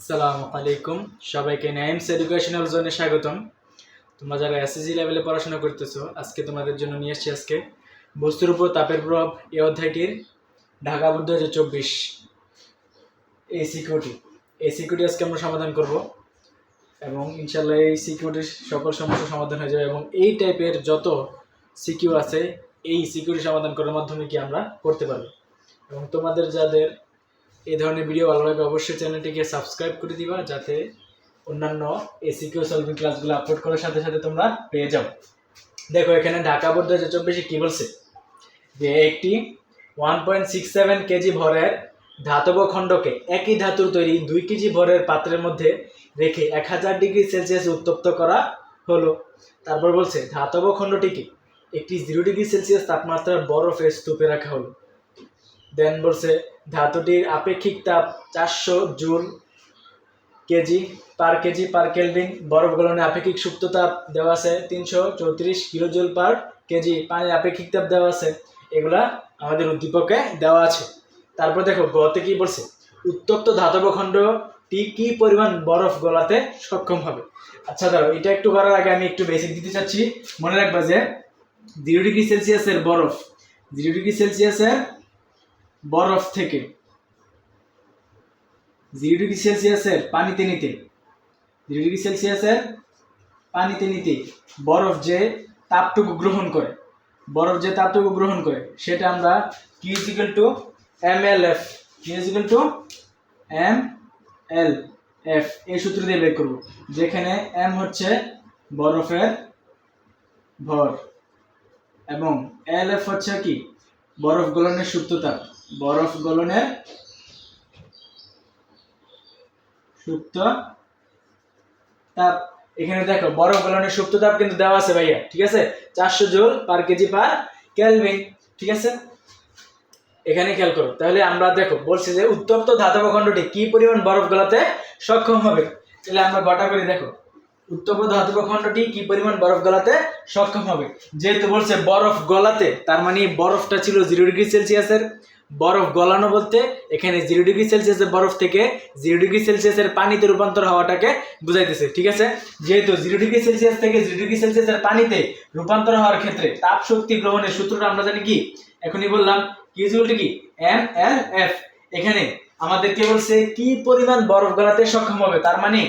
আসসালামু আলাইকুম। সবাইকে নাইমস এডুকেশনাল জোনে স্বাগতম। তোমরা যারা এসএসসি লেভেলে পড়াশোনা করতেছো, আজকে তোমাদের জন্য নিয়ে এসেছি আজকে বস্তুর উপর তাপের প্রভাব এই অধ্যায়টির ঢাকা বুদ্ধ হাজার চব্বিশ এই সিকিউরিটি এই সিকিউরিটি আজকে আমরা সমাধান করব এবং ইনশাল্লাহ এই সিকিউরিটির সকল সমস্যার সমাধান হয়ে যাবে এবং এই টাইপের যত সিকিউ আছে, এই সিকিউরিটি সমাধান করার মাধ্যমে কি আমরা করতে পারব। এবং তোমাদের যাদের এই ধরনের ভিডিও ভালো লাগে অবশ্যই চ্যানেলটিকে সাবস্ক্রাইব করে দিবা, যাতে অন্যান্য এসিকিউ সলভিং ক্লাসগুলো আপলোড করার সাথে সাথে তোমরা পেয়ে যাও। দেখো, এখানে ঢাকা বোর্ড দু হাজার চব্বিশে কী বলছে? যে একটি one point six seven KG ভরের ধাতব খণ্ডকে একই ধাতুর তৈরি দুই কেজি ভরের পাত্রের মধ্যে রেখে এক হাজার ডিগ্রি সেলসিয়াস উত্তপ্ত করা হলো। তারপর বলছে, ধাতব খণ্ডটিকে একটি জিরো ডিগ্রি সেলসিয়াস তাপমাত্রার বরফে স্তূপে রাখা হলো। দেন বলছে ধাতুটির আপেক্ষিক তাপ চারশো joule KG per KG per kelvin. বরফ গলনে আপেক্ষিক সুপ্ত তাপ দেওয়া আছে তিনশো চৌত্রিশ কিলো জুল পার কেজি। পানির আপেক্ষিক তাপ দেওয়া আছে, এগুলা আমাদের উদ্দীপকে দেওয়া আছে। তারপর দেখো, গতে কি বলছে? উত্তপ্ত ধাতব খণ্ডটি কি পরিমাণ বরফ গলাতে সক্ষম হবে? আচ্ছা ধরো, এটা একটু করার আগে আমি একটু বেসিক দিতে চাচ্ছি। মনে রাখবা যে, জিরো ডিগ্রি সেলসিয়াসের বরফ, জিরো ডিগ্রি সেলসিয়াসের বরফ থেকে। জিরো ডিগ্রি সেলসিয়াসের পানিতে নিতে। জিরো ডিগ্রি সেলসিয়াসের পানিতে নিতে বরফ যে তাপটুকু গ্রহণ করে। বরফ যে তাপটুকু গ্রহণ করে, সেটা আমরা Q equal to M L F Q equal to M L F এই সূত্র দিয়ে বের করব। যেখানে এম হচ্ছে বরফের ভর এবং এল এফ হচ্ছে কি? বরফ গলনের সুপ্ত তাপ বরফ গলনের সুপ্ত তাপ। এখানে দেখো, বরফ গলনের সুপ্ত তাপ কিন্তু দেওয়া আছে ভাইয়া, ঠিক আছে? চারশো joule per KG per kelvin ঠিক আছে? এখানে খেয়াল করো। তাহলে আমরা দেখো, বলছি যে উত্তপ্ত ধাতব খণ্ডটি কি পরিমাণ বরফ গলাতে সক্ষম হবে? তাহলে আমরা গটা করে দেখো, উত্তপ্ত ধাতব খণ্ডটি কি পরিমাণ বরফ গলাতে সক্ষম হবে? যেহেতু বলছে বরফ গলাতে, তার মানে বরফটা ছিল জিরো ডিগ্রি সেলসিয়াসের। বরফ গলানো বলতে এখানে জিরো ডিগ্রি সেলসিয়াসের বরফ থেকে জিরো ডিগ্রি সেলসিয়াসের পানিতে রূপান্তর হওয়াটাকে বুঝাইতেছে, ঠিক আছে? যেহেতু জিরো ডিগ্রি সেলসিয়াস থেকে জিরো ডিগ্রি সেলসিয়াসের পানিতে রূপান্তর হওয়ার ক্ষেত্রে তাপ শক্তি গ্রহণের সূত্রটা আমরা জানি কি? এখনই বললাম, কি ইকুয়াল কি? এম এল এফ এখানে আমাদেরকে বলছে কি পরিমাণ বরফ গলাতে সক্ষম হবে? তার মানে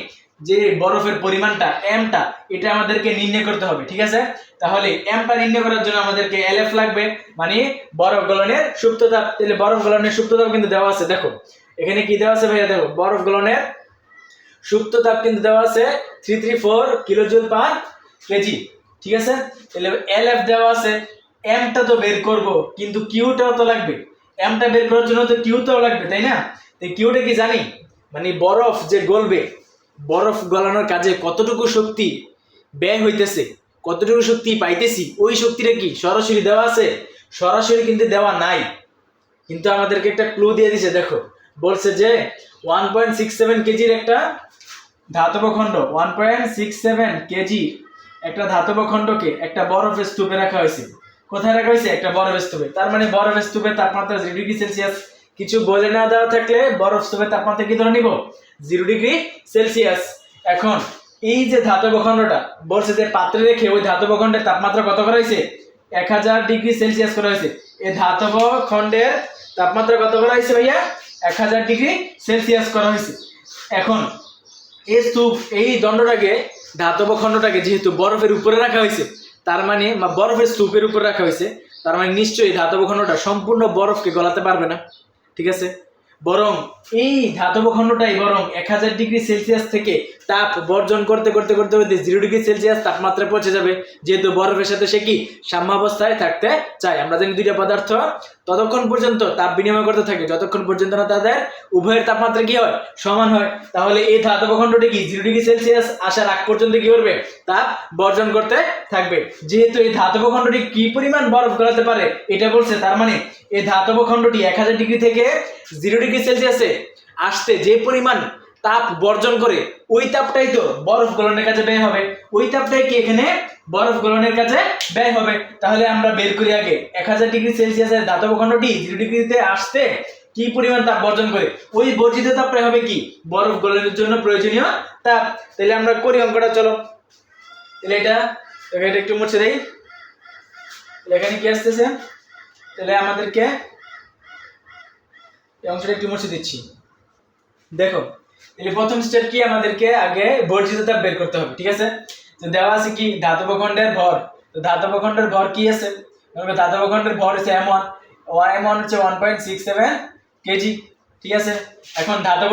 যে বরফের পরিমাণটা এমটা এটা আমাদেরকে নির্ণয় করতে হবে, ঠিক আছে? তাহলে এমটা নির্ণয় করার জন্য আমাদেরকে এলএফ লাগবে মানে বরফ গলনের সুপ্ততাপ তাহলে বরফ গলনের সুপ্ততাপ কিন্তু দেওয়া আছে, দেখো। এখানে কি দেওয়া আছে ভাইয়া, দেখো, বরফ গলনের সুপ্ততাপ কিন্তু দেওয়া আছে three three four kilojoule per KG ঠিক আছে? তাহলে এলএফ দেওয়া আছে এমটা তো বের করব, কিন্তু কিউটাও তো লাগবে। এমটা বের করার জন্য তো কিউটাও লাগবে, তাই না? কিউটা কি জানি? মানে বরফ যে গলবে বরফ গলানোর কাজে কতটুকু শক্তি ব্যয় হইতেছে, কতটুকু শক্তি পাইতেছি, ওই শক্তিটা কি? সরাসরি দেওয়া আছে? সরাসরি কিন্তু দেওয়া নাই। কিন্তু আমাদেরকে একটা ক্লু দিয়ে দিছে, দেখো। বলছে যে ওয়ান পয়েন্ট সিক্স সেভেন কেজির একটা ধাতব খণ্ড one point six seven KG একটা ধাতব খণ্ডকে একটা বরফের স্তূপে রাখা হয়েছে। কোথায় রাখা হয়েছে? একটা বরফ স্তূপে। তার মানে বরফ স্তূপের তাপমাত্রা জিরো ডিগ্রি সেলসিয়াস কিছু বলে না দেওয়া থাকলে বরফ স্তূপের তাপমাত্রা কি ধরে নিব? Zero degree Celsius. এখন, এই যে ধাতব খণ্ডটা, বলছে যে পাত্রে রেখে ওই ধাতব খণ্ডের তাপমাত্রা কত করা হয়েছে? এক হাজার ডিগ্রি সেলসিয়াস করা হয়েছে। এই ধাতব খণ্ডের তাপমাত্রা কত করা হয়েছে ভাইয়া? এক হাজার ডিগ্রি সেলসিয়াস করা হয়েছে। এখন এই স্তূপ, এই দণ্ডটাকে, ধাতব খণ্ডটাকে যেহেতু বরফের উপরে রাখা হয়েছে, তার মানে বরফের স্তূপের উপরে রাখা হয়েছে, তার মানে নিশ্চয়ই ধাতব খণ্ডটা সম্পূর্ণ বরফকে গলাতে পারবে না। ঠিক আছে? বরং এই ধাতব খণ্ডটাই বরং এক হাজার ডিগ্রি সেলসিয়াস থেকে তাপ বর্জন করতে করতে করতে করতে জিরো ডিগ্রি সেলসিয়াস তাপমাত্রায় পৌঁছে যাবে। যেহেতু বরফের সাথে সে কি সাম্যাবস্থায় থাকতে চায়। আমরা জানি দুইটা পদার্থ ততক্ষণ পর্যন্ত তাপ বিনিময় করতে থাকে। যতক্ষণ পর্যন্ত না তাদের উভয়ের তাপমাত্রা কি হয়? সমান হয়। তাহলে এই ধাতব খণ্ডটি কি জিরো ডিগ্রি সেলসিয়াস আসার আগ পর্যন্ত কি করবে? তাপ বর্জন করতে থাকবে। যেহেতু এই ধাতব খণ্ডটি কি পরিমাণ বরফ গলাতে পারে? এটা বলছে তার মানে এই ধাতব খণ্ডটি এক হাজার ডিগ্রি থেকে জিরো ডিগ্রি সেলসিয়াসে আসতে যে পরিমাণ তাপ বর্জন করে, ওই তাপটাই তো বরফ গলনের কাছে ব্যয় হবে। ওই তাপটাই কি এখানে বরফ গলনের কাছে ব্যয় হবে? তাহলে আমরা বের করি আগে। এক হাজার ডিগ্রি সেলসিয়াসের ধাতব খণ্ডটি জিরো ডিগ্রিতে আসতে কি পরিমাণ তাপ বর্জন করে? ওই বর্জিত তাপটা হবে কি? বরফ গলনের জন্য প্রয়োজনীয় তাপ। তাহলে আমরা করি অঙ্কটা, চলো। তাহলে এটা এটা একটু মুছে তাহলে এখানে কি আসতেছে? তাহলে আমাদেরকে এই অংশটা একটু মুছে দিচ্ছি। দেখো তাহলে প্রথম স্টেপ কি? আমাদেরকে আগে বর্জিত বের করতে হবে, ঠিক আছে? তো দেওয়া আছে কি? ধাতব খণ্ডের ভর। তো ধাতব খণ্ডের ভর কি আছে? ধাতব খণ্ডের ভর হচ্ছে এম ওয়ান এম ওয়ান হচ্ছে one point six seven KG, ঠিক আছে? এখন ধাতব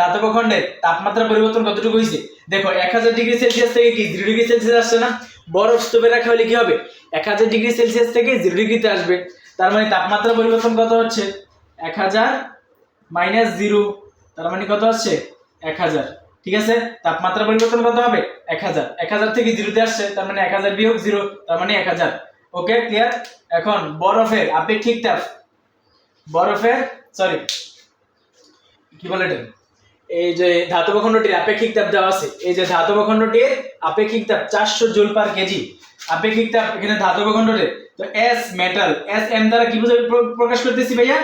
ধাতব খণ্ডের তাপমাত্রা পরিবর্তন কতটুকু হয়েছে? দেখো, এক হাজার ডিগ্রি সেলসিয়াস থেকে কি জিরো ডিগ্রি সেলসিয়াস আসছে না? বরফ স্তূপে রাখা হলে কি হবে? এক হাজার ডিগ্রি সেলসিয়াস থেকে জিরো ডিগ্রিতে আসবে। তার মানে তাপমাত্রা পরিবর্তন কত হচ্ছে? এক হাজার মাইনাস জিরো, তার মানে কত হচ্ছে এক হাজার। ঠিক আছে? তাপমাত্রা পরিবর্তন কত হবে? এক হাজার। এক হাজার থেকে জিরোতে আসছে, তার মানে এক হাজার বিয়োগ জিরো, তার মানে এক হাজার। Okay, clear? এখন বরফের আপেক্ষিক তাপ। বরফের সরি কি বলে এটা? এই যে ধাতব খণ্ডটির আপেক্ষিক তাপ দেওয়া আছে, এই যে ধাতব খণ্ডটির আপেক্ষিক তাপ চারশো জুল পার কেজি। আপেক্ষিক তাপ এখানে ধাতব খণ্ডটির, তো এস মেটাল এস এম দ্বারা কি বুঝে প্রকাশ করতেছি ভাইয়া?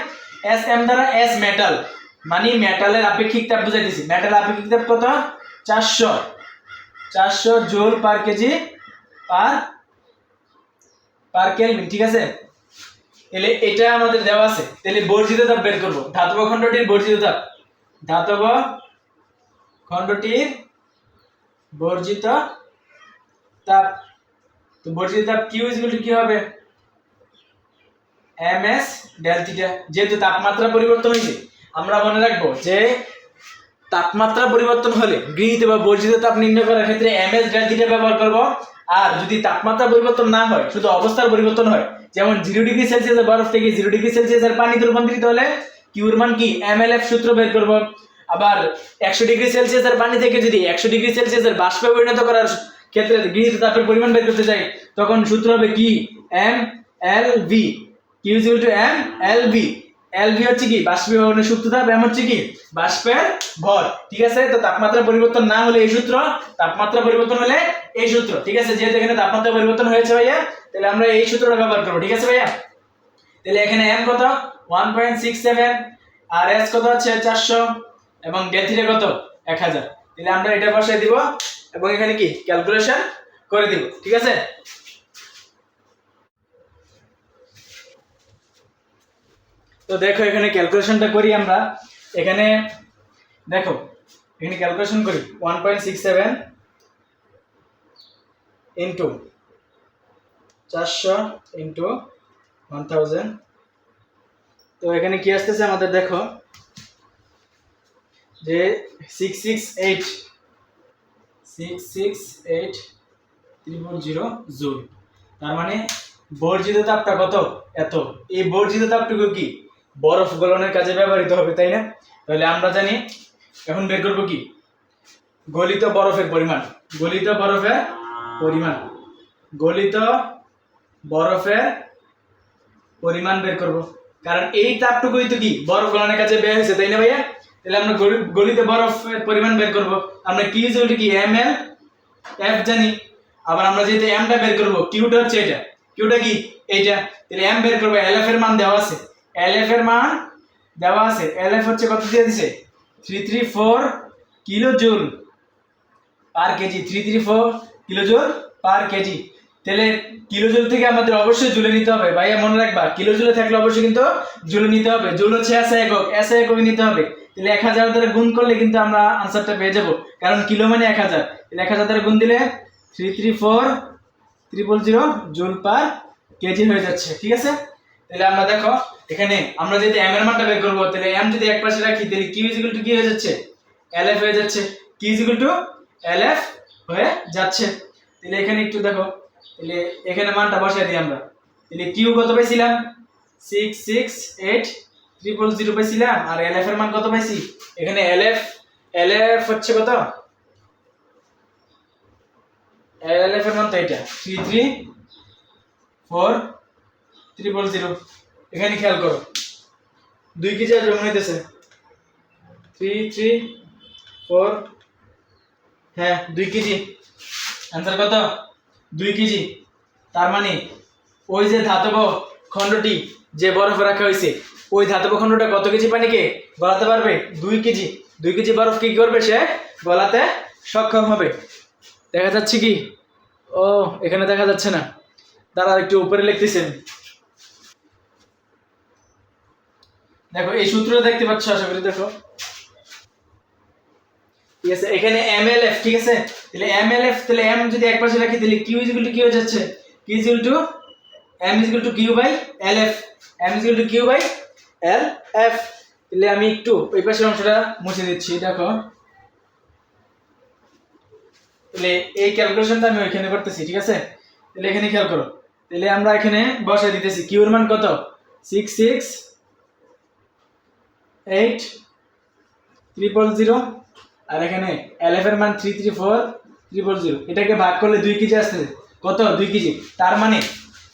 এস এম দ্বারা এস মেটাল মানে মেটালের আপেক্ষিক তাপ বুঝাইতেছি। মেটাল আপেক্ষিক তাপ কত? চারশো। চারশো joule per KG per per kelvin ঠিক আছে? তাহলে এটা আমাদের দেওয়া আছে। তাহলে বর্জিত তাপ বের করব। ধাতব খণ্ডটির বর্জিত তাপ। ধাতব খণ্ডটির বর্জিত তাপ। তো বর্জিত তাপ কিউ টু কি হবে? এম এস ডেল যেহেতু তাপমাত্রা পরিবর্তন হয়েছে আমরা মনে রাখব যে তাপমাত্রা পরিবর্তন হলে গৃহীত বা বর্জিত তাপ নির্ণয় করার ক্ষেত্রে এম এস ডেল ব্যবহার করব। আর যদি তাপমাত্রা পরিবর্তন না হয়, শুধু অবস্থার পরিবর্তন হয়, যেমন জিরো ডিগ্রি সেলসিয়াসের বরফ থেকে জিরো ডিগ্রি সেলসিয়াসের পানিতে রূপান্তরিত হলে কিউর মান কি এম এল এফ সূত্র বের করব? আবার একশো ডিগ্রি সেলসিয়াসের পানি থেকে যদি একশো ডিগ্রি সেলসিয়াসের বাষ্পে পরিণত করার ক্ষেত্রে গৃহীত তাপের পরিমাণ বের করতে চাই, তখন সূত্র হবে কি? M L V. Q is to M L V L V হচ্ছে কি? বাষ্পীভবনের সূত্র তাপ এম হচ্ছে কি? বাষ্পের ভর, ঠিক আছে? তো তাপমাত্রা পরিবর্তন না হলে এই সূত্র তাপমাত্রা পরিবর্তন হলে এই সূত্র, ঠিক আছে? যেহেতু এখানে তাপমাত্রা পরিবর্তন হয়েছে ভাইয়া, তাহলে আমরা এই সূত্রটা ব্যবহার করব, ঠিক আছে ভাইয়া? তাহলে এখানে এম কত? ওয়ান পয়েন্ট সিক্স সেভেন আর এস কত হচ্ছে চারশো, এবং ডেল কত? এক হাজার। তাহলে আমরা এটা বসাই দিব, এবং এখানে কি? ক্যালকুলেশন করে দিব, ঠিক আছে? তো দেখো এখানে ক্যালকুলেশনটা করি আমরা। এখানে দেখো, এখানে ক্যালকুলেশন করি one point six seven into চারশো ইন্টু ওয়ান থাউজেন্ড তো এখানে কি আসতেছে আমাদের দেখো, যে six six eight six six eight triple zero joule. তার মানে বর্জিত তাপটা কত? এত। এই বর্জিত তাপটুকু কি? বরফ গলনের কাজে ব্যবহৃত হবে, তাই না? তাহলে আমরা জানি, এখন বের করব কি? গলিত বরফের পরিমাণ। গলিত বরফের পরিমাণ। গলিত বরফের পরিমাণ বের করব। কারণ এই তাপটুকুই তো কি? বরফ গলনের কাছে বের হয়েছে, তাই না ভাইয়া? তাহলে আমরা গলি- গলিত বরফের পরিমাণ বের করব। আমরা কি ইউজ কি? এম এল এফ জানি। আবার আমরা যেহেতু এমটা বের করব কিউটা হচ্ছে এটা। কিউটা কি? এইটা। তাহলে এম বের করব এল এফ এর মান দেওয়া আছে। এল এফ এর মান দেওয়া আছে। এল এফ হচ্ছে কত দিয়ে দিছে? Three three four kilojoule per KG three three four kilojoule per KG তাহলে কিলো জুল থেকে আমাদের অবশ্যই জুলে নিতে হবে। ভাইয়া, মনে রাখবা কিলো জুলে থাকলে অবশ্যই কিন্তু জুলে নিতে হবে। জুল হচ্ছে এসে একক। এসে একক নিতে হবে। তাহলে এক হাজার দ্বারা গুণ করলে কিন্তু আমরা আনসারটা পেয়ে যাব। কারণ কিলো মানে এক হাজার। তাহলে এক হাজার দ্বারা গুণ দিলে three three four triple zero joule per KG হয়ে যাচ্ছে। ঠিক আছে? তাহলে আমরা দেখো, এখানে আমরা যদি এম এর মানটা বের করব, তাহলে এম যদি এক পাশে রাখি, তাহলে কিউ ইজিক্যাল টু কি হয়ে যাচ্ছে? এল এফ হয়ে যাচ্ছে। কি ইজিক্যাল টু এল এফ হয়ে যাচ্ছে। তাহলে এখানে একটু দেখো, তাহলে এখানে মানটা বসাই দিই আমরা। তাহলে কিউ কত পাইছিলাম? Six six eight triple zero পাইছিলাম। আর এল এফ এর মান কত পাইছি? এখানে এল এফ এল এফ হচ্ছে কত? এল এফ এর মান তো এটা। Three three four triple zero এখানে খেয়াল করো। দুই কেজি আর জমা হইতেছে। থ্রি থ্রি ফোর হ্যাঁ দুই কেজি। অ্যান্সার কত? দুই কেজি। তার মানে ওই যে ধাতব খণ্ডটি যে বরফ রাখা হয়েছে, ওই ধাতব খণ্ডটা কত কেজি পানিকে গলাতে পারবে? দুই কেজি। দুই কেজি বরফ কি করবে সে? গলাতে সক্ষম হবে। দেখা যাচ্ছে কি? ও, এখানে দেখা যাচ্ছে না। দাঁড়া একটু উপরে লিখতেছেন। দেখো, এই সূত্রটা দেখতে পাচ্ছ, আশা করি দেখো। ঠিক আছে, এখানে এম এল এফ ঠিক আছে? তাহলে এম এল এফ তাহলে এম যদি এক পাশে রাখি, তাহলে কিউ ইজিক্যাল টু কি হয়ে যাচ্ছে। Q equal to M equal to Q by L F M equal to Q by L F তাহলে আমি একটু ওই পাশের অংশটা মুছে দিচ্ছি, দেখো। তাহলে এই ক্যালকুলেশনটা আমি ওইখানে করতেছি, ঠিক আছে? তাহলে এখানে খেয়াল করো। তাহলে আমরা এখানে বসাই দিতেছি কিউর মান কত? Six six eight triple zero আর এখানে এর মান three three four triple zero এটাকে ভাগ করলে দুই কেজি আসছে। কত? দুই কেজি। তার মানে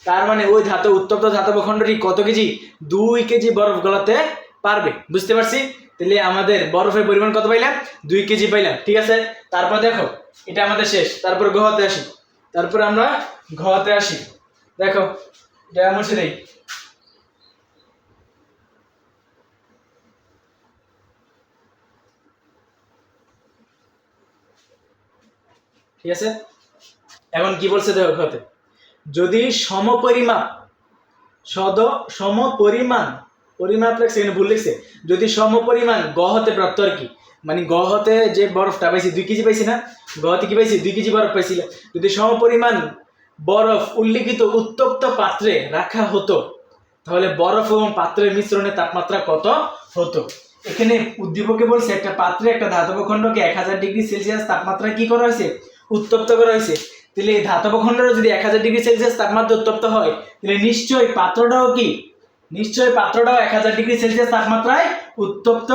তার মানে ওই ধাতু, উত্তপ্ত ধাতব খণ্ডটি কত কেজি? দুই কেজি বরফ গলাতে পারবে। বুঝতে পারছি? তাহলে আমাদের বরফের পরিমাণ কত পাইলাম? দুই কেজি পাইলাম। ঠিক আছে? তারপর দেখো, এটা আমাদের শেষ। তারপর গহতে আসি। তারপর আমরা ঘতে আসি। দেখো, এটা মুছে দেই ঠিক আছে? এখন কি বলছে দেখো ঘতে যদি সমপরিমাপ, সদ সমপরিমাণ, পরিমাপ লাগছে এখানে ভুল লিখছে। যদি সমপরিমাণ গহতে প্রাপ্ত আর কি মানে গহতে যে বরফটা পাইছি, দুই কেজি পাইছি না? গহতে কি পাইছি? দুই কেজি বরফ পাইছিল যদি সমপরিমাণ বরফ উল্লিখিত উত্তপ্ত পাত্রে রাখা হতো, তাহলে বরফ এবং পাত্রের মিশ্রণে তাপমাত্রা কত হতো? এখানে উদ্দীপকে বলছে, একটা পাত্রে একটা ধাতব খণ্ডকে এক হাজার ডিগ্রি সেলসিয়াস তাপমাত্রা কি করা হয়েছে? উত্তপ্ত করা হয়েছে। তাহলে এই ধাতব খণ্ডের যদি এক হাজার ডিগ্রি সেলসিয়াস তাপমাত্রা উত্তপ্ত হয়, তাহলে নিশ্চয়ই পাত্রটাও কি? নিশ্চয়ই পাত্রটাও এক হাজার ডিগ্রি সেলসিয়াস তাপমাত্রায় উত্তপ্ত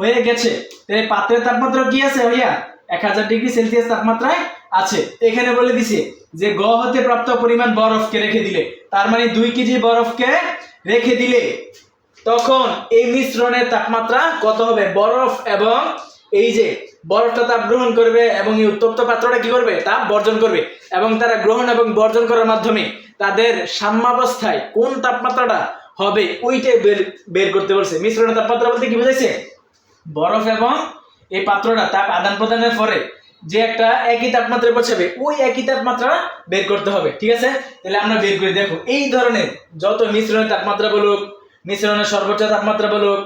হয়ে গেছে। তাহলে পাত্রের তাপমাত্রা কি আছে ভাইয়া? এক হাজার ডিগ্রি সেলসিয়াস তাপমাত্রায় আছে। এখানে বলে দিছে যে গ হতে প্রাপ্ত পরিমাণ বরফকে রেখে দিলে। তার মানে দুই কেজি বরফকে রেখে দিলে। তখন এই মিশ্রণের তাপমাত্রা কত হবে? বরফ এবং এই যে বরফটা তাপ গ্রহণ করবে এবং এই উত্তপ্ত পাত্রটা কি করবে? তাপ বর্জন করবে। এবং তারা গ্রহণ এবং বর্জন করার মাধ্যমে তাদের সাম্যাবস্থায় কোন তাপমাত্রাটা হবে ওইটাই বের বের করতে বলছে। মিশ্রণের তাপমাত্রা বলতে কি বুঝাইছে বরফ এবং এই পাত্রটা তাপ আদান প্রদানের পরে যে একটা একই তাপমাত্রায় পৌঁছাবে, ওই একই তাপমাত্রা বের করতে হবে। ঠিক আছে? তাহলে আমরা বের করে দেখো। এই ধরনের যত মিশ্রণের তাপমাত্রা বলুক, মিশ্রণের সর্বোচ্চ তাপমাত্রা বলুক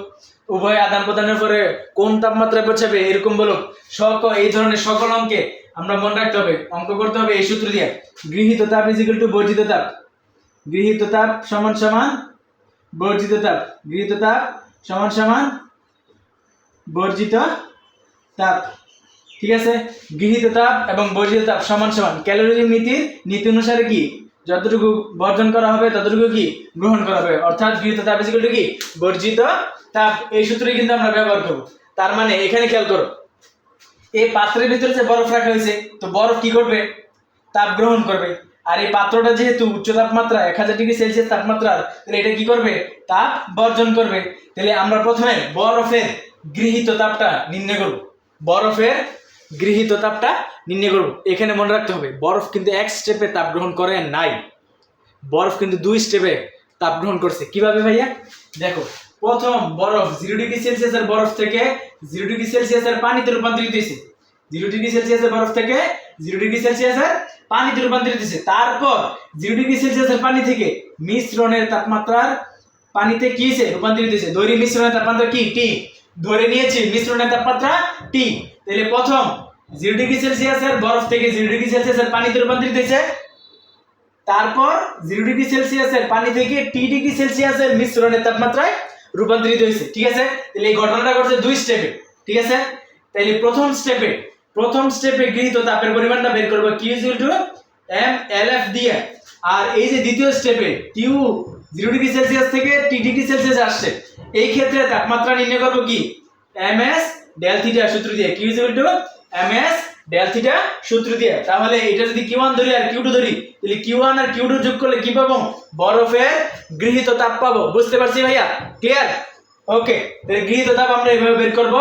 উভয় আদান প্রদানের পরে কোন তাপমাত্রায় পৌঁছাবে এরকম বলুক সক এই ধরনের সকল অঙ্কে আমরা মনে রাখতে হবে, অঙ্ক করতে হবে এই সূত্র দিয়ে। গৃহীত তাপ ইজিক্যাল টু বর্জিত তাপ। গৃহীত তাপ সমান সমান বর্জিত তাপ। গৃহীত তাপ সমান সমান বর্জিত তাপ। ঠিক আছে? গৃহীত তাপ এবং বর্জিত তাপ সমান সমান। ক্যালোরি নীতির নীতি অনুসারে কি? যতটুকু বর্জন করা হবে, ততটুকু কি? গ্রহণ করা হবে। অর্থাৎ গৃহীত তাপ কি? বর্জিত তাপ। এই সূত্রে কিন্তু আমরা ব্যবহার করব। তার মানে এখানে খেয়াল করো, এই পাত্রের ভিতরে যে বরফ রাখা হয়েছে, তো বরফ কি করবে? তাপ গ্রহণ করবে। আর এই পাত্রটা যেহেতু উচ্চ তাপমাত্রা, এক হাজার ডিগ্রি সেলসিয়াস তাপমাত্রা, তাহলে এটা কি করবে? তাপ বর্জন করবে। তাহলে আমরা প্রথমে বরফের গৃহীত তাপটা নির্ণয় করব। বরফের গৃহীত তাপটা নির্ণয় করব। এখানে মনে রাখতে হবে, বরফ কিন্তু এক স্টেপে তাপ গ্রহণ করে নাই। বরফ কিন্তু দুই স্টেপে তাপ গ্রহণ করছে। কীভাবে ভাইয়া? দেখো, প্রথম বরফ জিরো ডিগ্রি সেলসিয়াসের বরফ থেকে জিরো ডিগ্রি সেলসিয়াসের পানিতে রূপান্তরিত হয়েছে। জিরো ডিগ্রি সেলসিয়াসের বরফ থেকে জিরো ডিগ্রি সেলসিয়াসের পানিতে রূপান্তরিত হয়েছে। তারপর জিরো ডিগ্রি সেলসিয়াসের পানি থেকে মিশ্রণের তাপমাত্রার পানিতে কি রূপান্তরিত হয়েছে। দৈরি মিশ্রণের তাপমাত্রা কি? টি। ধরে নিয়েছি, মিশ্রণের তাপমাত্রা টি। তাহলে প্রথম জিরো ডিগ্রি সেলসিয়াসের বরফ থেকে জিরো ডিগ্রি সেলসিয়াসের পানিতে রূপান্তরিত হয়েছে। তারপর জিরো ডিগ্রি সেলসিয়াসের পানি থেকে টি ডিগ্রি সেলসিয়াসের মিশ্রণের তাপমাত্রায় রূপান্তরিত হয়েছে। ঠিক আছে? তাহলে এই ঘটনাটা ঘটছে দুই স্টেপে ঠিক আছে? তাহলে প্রথম স্টেপে প্রথম স্টেপে গৃহীত তাপের পরিমাণটা বের করব Q equal to M L F দিয়ে আর এই যে দ্বিতীয় স্টেপে কিউ জিরো ডিগ্রি সেলসিয়াস থেকে টি ডিগ্রি সেলসিয়াস আসছে। এই ক্ষেত্রে তাপমাত্রা নির্ণয় করব কি? এম এস ডেল থিটা সূত্র দিয়ে Q equal to M S del theta সূত্র দিয়ে। তাহলে এটা যদি কিউ ওয়ান ধরি আর কিউ টু ধরি, তাহলে কিউ ওয়ান আর কিউ টু যোগ করলে কি পাবো? বরফের গৃহীত তাপ পাবো। বুঝতে পারছি ভাইয়া? ক্লিয়ার ওকে তাহলে গৃহীত তাপ আমরা এভাবে বের করব।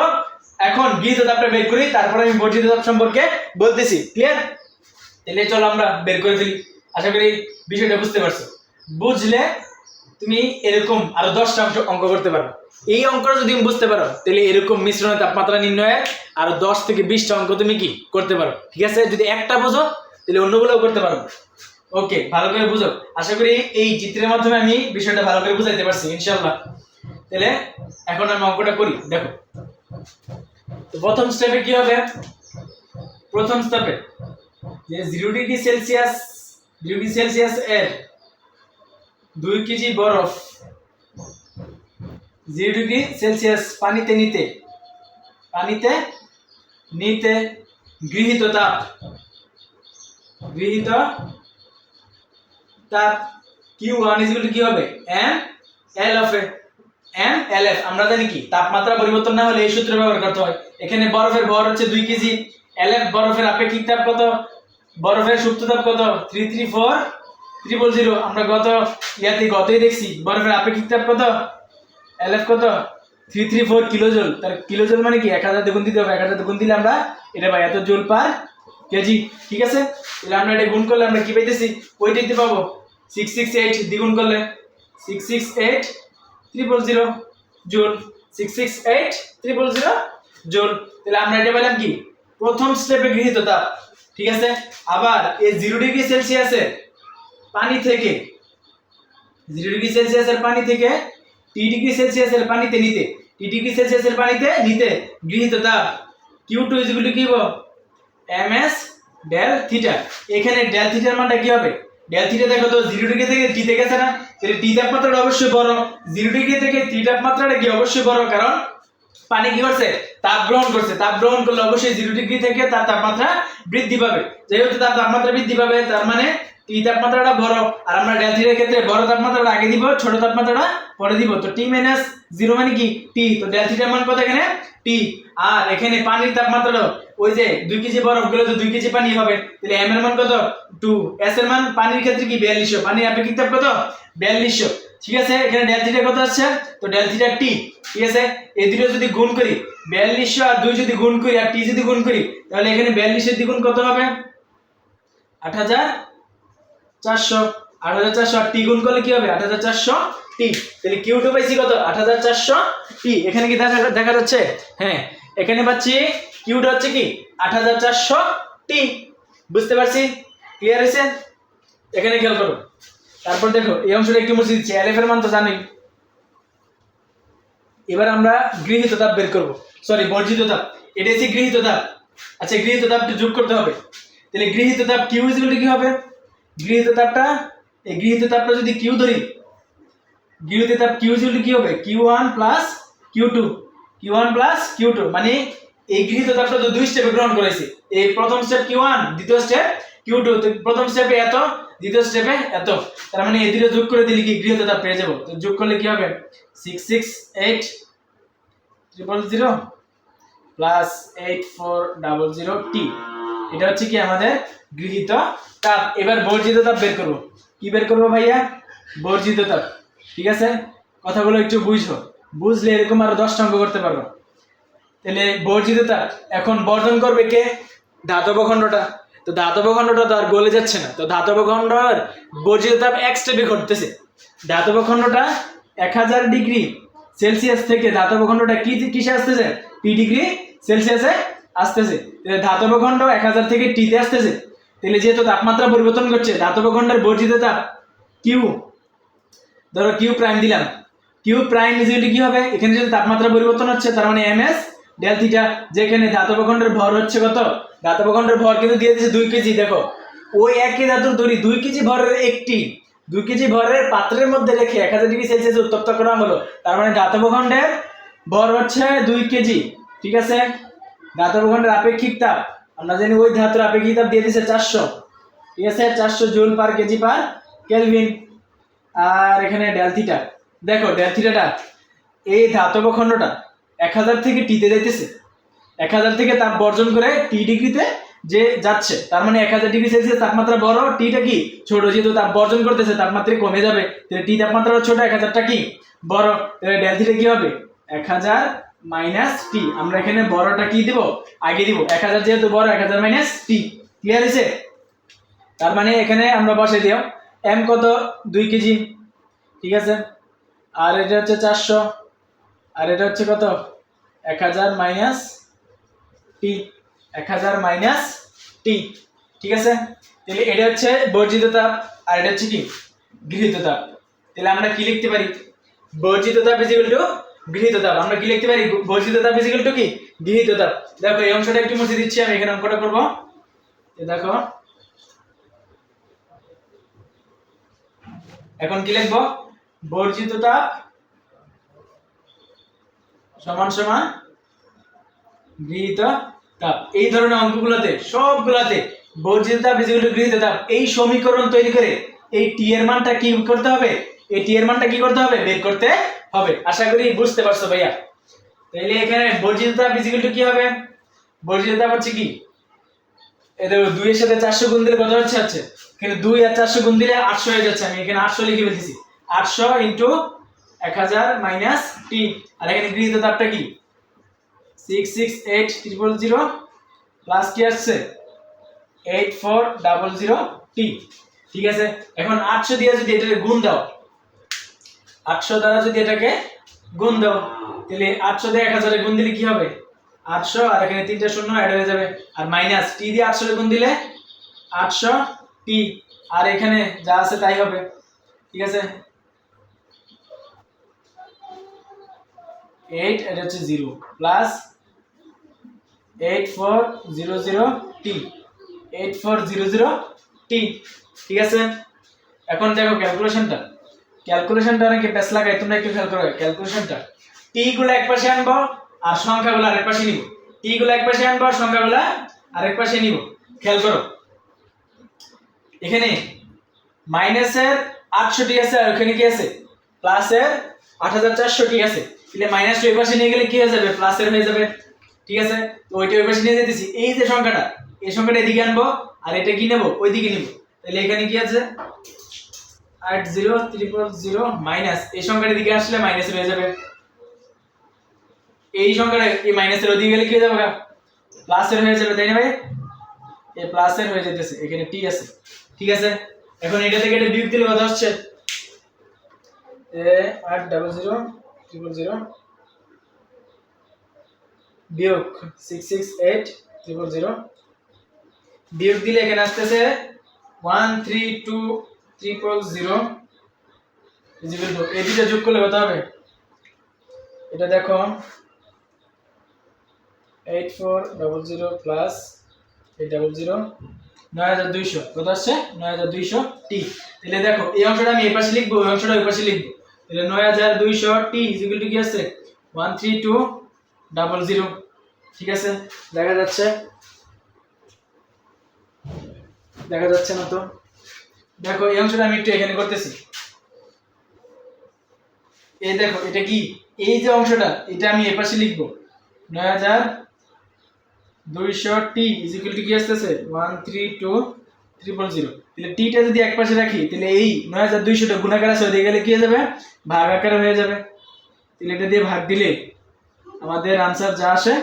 এখন গৃহীত তাপটা বের করি, তারপরে আমি বর্জিত তাপ সম্পর্কে বলতেছি। ক্লিয়ার তাহলে চলো আমরা বের করে ফেলি। আশা করি বিষয়টা বুঝতে পারছ। বুঝলে তুমি এরকম আরও দশটা অঙ্ক অঙ্ক করতে পারো। এই অঙ্কটা যদি বুঝতে পারো, তাহলে এরকম মিশ্রণের তাপমাত্রা নির্ণয়ের আরও দশ থেকে বিশটা অঙ্ক তুমি কি করতে পারো। ঠিক আছে? যদি একটা বোঝো, তাহলে অন্যগুলোও করতে পারো। ওকে, ভালো করে বুঝো। আশা করি এই চিত্রের মাধ্যমে আমি বিষয়টা ভালো করে বুঝাইতে পারছি ইনশাল্লাহ তাহলে এখন আমি অঙ্কটা করি, দেখো। তো প্রথম স্টেপে কি হবে? প্রথম স্টেপে যে zero degree Celsius zero degree Celsius এর দুই কেজি বরফ। জিরো ডিগ্রি সেলসিয়াস, পানিতে নিতে। পানিতে নিতে গৃহীত তাপ। গৃহীত তাপ কিউ ওয়ান ইজ কি হবে? M L of M L F, আমরা জানি কি? তাপমাত্রা পরিবর্তন না হলে এই সূত্র ব্যবহার করতে হয়। এখানে বরফের ভর হচ্ছে দুই কেজি। এল এফ বরফের আপেক্ষিক তাপ কত? বরফের সুপ্ত তাপ কত? Three three four triple zero আমরা গত ইয়াতে গতই দেখছি? বরফের আপেক্ষিক তাপ কত? এল এফ কত? থ্রি থ্রি ফোর কিলোজোল তার কিলোজোল মানে কি? এক হাজার দ্বিগুণ দিতে হবে। এক হাজার দ্বিগুণ দিলে আমরা এটা পাই এত জোল পার কেজি। ঠিক আছে? তাহলে আমরা এটা গুণ করলে আমরা কি পাইতেছি? ওইটা দিতে পাবো। সিক্স সিক্স এইট দ্বিগুণ করলে six six eight triple zero joule six six eight triple zero joule তাহলে আমরা এটা পেলাম কি? প্রথম স্টেপে গৃহীত তাপ। ঠিক আছে? আবার এই জিরো ডিগ্রি সেলসিয়াসে পানি থেকে জিরো ডিগ্রি সেলসিয়াসের পানি থেকে টি ডিগ্রি সেলসিয়াসের পানিতে নিতে, টি ডিগ্রি সেলসিয়াসের পানিতে নিতে গৃহীত তাপ কিউ টু ইজ কি হব? এম এস ডেল থিটা এখানে ডেল থিটার মানটা কি হবে? ডেল থিটা দেখো তো জিরো ডিগ্রি থেকে টি তে গেছে না? তাহলে টি তাপমাত্রাটা অবশ্যই বড়। জিরো ডিগ্রি থেকে টি তাপমাত্রাটা কি অবশ্যই বড়? কারণ পানি কি করছে? তাপ গ্রহণ করছে। তাপ গ্রহণ করলে অবশ্যই জিরো ডিগ্রি থেকে তার তাপমাত্রা বৃদ্ধি পাবে। যেহেতু তার তাপমাত্রা বৃদ্ধি পাবে, তার মানে টি তাপমাত্রাটা বড় আর আমরা ডেলথিটার ক্ষেত্রে বড় তাপমাত্রাটা আগে দিব, ছোট তাপমাত্রাটা পরে দিব। তো টি মাইনাস জিরো মানে কি? টি তো ডেল থিটার মান কত এখানে? টি আর এখানে পানির তাপমাত্রা ওই যে দুই কেজি বরফগুলো তো দুই কেজি পানি হবে। তাহলে এম এর মান কত? টু এস এর মান পানির ক্ষেত্রে কি? বিয়াল্লিশশো। পানির আপেক্ষিক তাপ কত? বিয়াল্লিশশো। ঠিক আছে? এখানে ডেলথিটা কত আসছে? তো ডেলথিটা টি ঠিক আছে? এই দুটো যদি গুণ করি, বিয়াল্লিশশো আর দুই যদি গুণ করি, আর টি যদি গুণ করি, তাহলে এখানে বিয়াল্লিশের দ্বিগুণ কত হবে? আট হাজার চারশো, আট হাজার চারশো, আর টি গুণ করলে কি হবে? আট হাজার চারশো টি তাহলে কিউ টু পাইছি কত? আট হাজার চারশো টি এখানে কি দেখা দেখা যাচ্ছে? হ্যাঁ এখানে পাচ্ছি কিউটা হচ্ছে কি? আট হাজার চারশো টি বুঝতে পারছি? ক্লিয়ার হয়েছে? এখানে খেয়াল করো। তারপর দেখো, এই অংশটা একটু মুছে দিচ্ছি। এল এফ এর মান তো জানোই। এবার আমরা গৃহীত তাপ বের করব। সরি বর্জিত তাপ। এটা হচ্ছে গৃহীত তাপ। আচ্ছা গৃহীত তাপটা যোগ করতে হবে। তাহলে গৃহীত তাপ কিউ কি হবে? গৃহীত তাপটা এই গৃহীত তাপটা যদি কিউ ধরি গৃহীত তাপ কিউ ইজিক্যাল কি হবে? Q one plus Q two. Q one plus Q two. মানে এই গৃহীত তাপটা তো দুই স্টেপে গ্রহণ করেছে এই প্রথম স্টেপ কিউ ওয়ান, দ্বিতীয় স্টেপ কিউ টু। প্রথম স্টেপে এত, দ্বিতীয় স্টেপে এত। তার মানে এই দুটো যোগ করে দিলে কি গৃহীত তাপ পেয়ে যাব? তো যোগ করলে কি হবে? Six six eight triple zero plus eight four double zero টি এটা হচ্ছে কি আমাদের গৃহীত তাপ। এবার বর্জিত তাপ বের করব। কি বের করব ভাইয়া? বর্জিত তাপ। ঠিক আছে? কথাগুলো একটু বুঝো। বুঝলে এরকম আরও দশটা অঙ্ক করতে পারব তাহলে বর্জিত তাপ। এখন বর্জন করবে কে? ধাতব খণ্ডটা। তো ধাতব খণ্ডটা তো আর গলে যাচ্ছে না। তো ধাতব খণ্ডর বর্জিত তাপ এক স্টেপে ঘটতেছে। ধাতব খণ্ডটা এক হাজার ডিগ্রি সেলসিয়াস থেকে ধাতব খণ্ডটা কি কিসে আসতেছে? টি ডিগ্রি সেলসিয়াসে আসতেছে। ধাতব খণ্ড এক হাজার থেকে টিতে আসতেছে। তাহলে যেহেতু তাপমাত্রা পরিবর্তন করছে, ধাতব খণ্ডের বর্জিত তাপ কিউ ধরো কিউ প্রাইম দিলাম। কিউ প্রাইম ইজিটি কি হবে? এখানে যদি তাপমাত্রা পরিবর্তন হচ্ছে, তার মানে এম এস ডেল থিটা যেখানে ধাতব খণ্ডের ভর হচ্ছে কত? ধাতব খণ্ডের ভর কিন্তু দিয়ে দিয়েছে দুই কেজি, দেখো। ওই একই ধাতুর দড়ি দুই কেজি ভরের একটি, দুই কেজি ভরের পাত্রের মধ্যে রেখে এক হাজার ডিগ্রি সেলসিয়াস উত্তপ্ত করা হলো, তার মানে ধাতব খণ্ডের ভর হচ্ছে দুই কেজি, ঠিক আছে? ধাতব খণ্ডের আপেক্ষিক তাপ আমরা জানি ওই ধাতুর আপেক্ষিক তাপ দিয়ে দিয়েছে চারশো। ঠিক আছে? চারশো joule per KG per kelvin. আর এখানে ডেলথিটা দেখো ডেলথিটাটা এই ধাতব খণ্ডটা এক হাজার থেকে টিতে যাইতেছে। এক হাজার থেকে তাপ বর্জন করে টি ডিগ্রিতে যে যাচ্ছে, তার মানে এক হাজার ডিগ্রি সেলসিয়াস তাপমাত্রা বড়। টিটা কি? ছোট, যেহেতু তাপ বর্জন করতেছে তাপমাত্রা কমে যাবে। টি তাপমাত্রা ছোট, এক হাজারটা কি? বড়। ডেলথিটা কি হবে? এক হাজার মাইনাস টি আমরা এখানে বড়টা কি দিব? আগে দিব। এক হাজার যেহেতু বড়, এক হাজার মাইনাস টি ক্লিয়ার হয়েছে? তার মানে এখানে আমরা বসে দিও এম কত? দুই কেজি। ঠিক আছে? আর এটা হচ্ছে চারশো। আর এটা হচ্ছে কত? এক হাজার মাইনাস টি এক হাজার মাইনাস টি ঠিক আছে? তাহলে এটা হচ্ছে বর্জিত তাপ আর এটা হচ্ছে কি? গৃহীত তাপ। তাহলে আমরা কি লিখতে পারি? বর্জিত তাপ ইজ ইকুয়াল টু গৃহীত তাপ আমরা কি লিখতে পারি? বর্জিত তাপ ইজ ইকুয়াল টু কি? গৃহীত তাপ দেখো, এই অংশটা একটু মুছে দিচ্ছি, আমি এখানে অঙ্কটা করব। দেখো। এখন কি লিখব? বর্জিত তাপ সমান সমান গৃহীত তাপ এই ধরনের অঙ্কগুলোতে, সবগুলাতে বর্জিত তাপ টু গৃহীত তাপ এই সমীকরণ তৈরি করে এই টি এর মানটা কি করতে হবে? এই টি এর মানটা কি করতে হবে? বের করতে হবে, আশা করি বুঝতে পারছ ভাইয়া। তাহলে এখানে বর্জিত তাপ টু কি হবে? বর্জিত হচ্ছে কি? এই দেখো দুইয়ের সাথে চারশো গুণ দিলে কত হচ্ছে? হচ্ছে। এখানে দুই আর চারশো গুণ দিলে আটশো হয়ে যাচ্ছে, আমি এখানে আটশো লিখে ফেলতেছি। আটশো ইন্টু এক হাজার মাইনাস টি আর এখানে গৃহীত তাপটা কি? Six six eight triple zero plus কি আসছে? এইট ফোর ডাবল জিরো টি ঠিক আছে? এখন আটশো দিয়ে যদি এটাকে গুণ দাও আটশো দ্বারা যদি এটাকে গুণ দাও, তাহলে আটশো দিয়ে এক হাজারে গুণ দিলে কি হবে? আটশো, আর এখানে তিনটা শূন্য অ্যাড হয়ে যাবে। আর মাইনাস টি দিয়ে আটশো গুণ দিলে আটশো টি আর এখানে যা আছে তাই হবে। ঠিক আছে? এইট এটা হচ্ছে zero plus eight four zero zero টি এইট ফোর জিরো জিরো টি ঠিক আছে? এখন দেখো ক্যালকুলেশনটা ক্যালকুলেশনটা অনেকে প্যাস লাগাই, তোমরা একটু খেয়াল করো ক্যালকুলেশনটা টি গুলো এক পাশে আনব আর সংখ্যাগুলো আরেক পাশে নিব। টি গুলো এক পাশে আনব আর সংখ্যাগুলো আরেক পাশে নিব। খেয়াল করো। এখানে মাইনাসের আটশোটি আছে আর ওখানে কি আছে? প্লাসের আট হাজার চারশোটি আছে। তাহলে মাইনাস ওই পাশে নিয়ে গেলে কি হয়ে যাবে? প্লাসের হয়ে যাবে। ঠিক আছে? তো ওইটা ওই পাশে নিয়ে যেতেছি। এই যে সংখ্যাটা, এই সংখ্যাটা এদিকে আনব আর এটা কি নেব? ওই দিকে নিবো। তাহলে এখানে কি আছে? আট জিরো ত্রিপল জিরো মাইনাস, এই সংখ্যাটা দিকে আসলে মাইনাস হয়ে যাবে। এই সংখ্যাটা এই মাইনাসের ওদিকে গেলে কি হয়ে যাবে? প্লাসের হয়ে যাবে, তাই না ভাই? এই প্লাসের হয়ে যেতেছে এখানে টি আছে। ঠিক আছে? এখন এটা থেকে এটা বিয়োগ দিলে কত হচ্ছে এ আট ডাবল জিরো ট্রিপল জিরো বিয়োগ six six eight triple zero বিয়োগ দিলে এখানে আসতেছে one three two triple zero equal to এই দুটো যোগ করলে কত হবে? এটা দেখো eight four double zero plus eight double zero নয় হাজার দুইশো। কত আসছে? নয় হাজার দুইশো টি তাহলে দেখো, এই অংশটা আমি এই পাশে লিখব এই অংশটা ওই পাশে লিখব। তাহলে নয় হাজার দুইশো টি ইজিক্যাল টু কি আছে one three two double zero ঠিক আছে? দেখা যাচ্ছে? দেখা যাচ্ছে না তো? দেখো, এই অংশটা আমি একটু এখানে করতেছি। এই দেখো, এটা কি? এই যে অংশটা, এটা আমি এপাশে লিখব। নয় হাজার দুইশো টি ইজিক্যাল টু কি আসতেছে? One three two triple zero. তাহলে টিটা যদি এক পাশে রাখি, তাহলে এই নয় হাজার দুইশোটা গুণাকার আছে ওদিকে গেলে কি হয়ে যাবে? ভাগ আকারে হয়ে যাবে। তাহলে এটা দিয়ে ভাগ দিলে আমাদের আনসার যা আসে,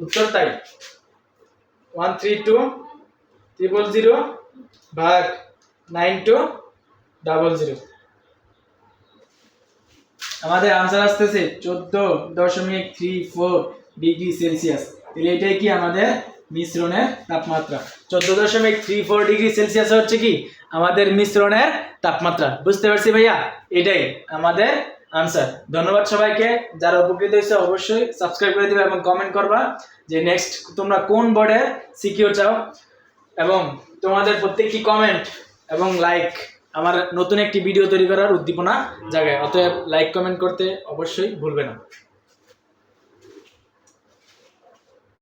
উত্তর তাই। One three two triple zero ভাগ নাইন টু ডাবল জিরো। আমাদের আনসার আসতেছে চোদ্দ দশমিক থ্রি ফোর ডিগ্রি সেলসিয়াস। তাহলে এটাই কি আমাদের মিশ্রণের তাপমাত্রা? চোদ্দ দশমিক থ্রি ফোর ডিগ্রি সেলসিয়াস হচ্ছে কি? আমাদের মিশ্রণের তাপমাত্রা। বুঝতে পারছি ভাইয়া? এটাই আমাদের আনসার ধন্যবাদ সবাইকে। যারা উপকৃত হয়েছে অবশ্যই সাবস্ক্রাইব করে দিবে এবং কমেন্ট করবা যে নেক্সট তোমরা কোন বোর্ডে সিকিউর চাও এবং তোমাদের প্রত্যেকটি কমেন্ট এবং লাইক আমার নতুন একটি ভিডিও তৈরি করার উদ্দীপনা জাগায়। অতএব লাইক কমেন্ট করতে অবশ্যই ভুলবে না।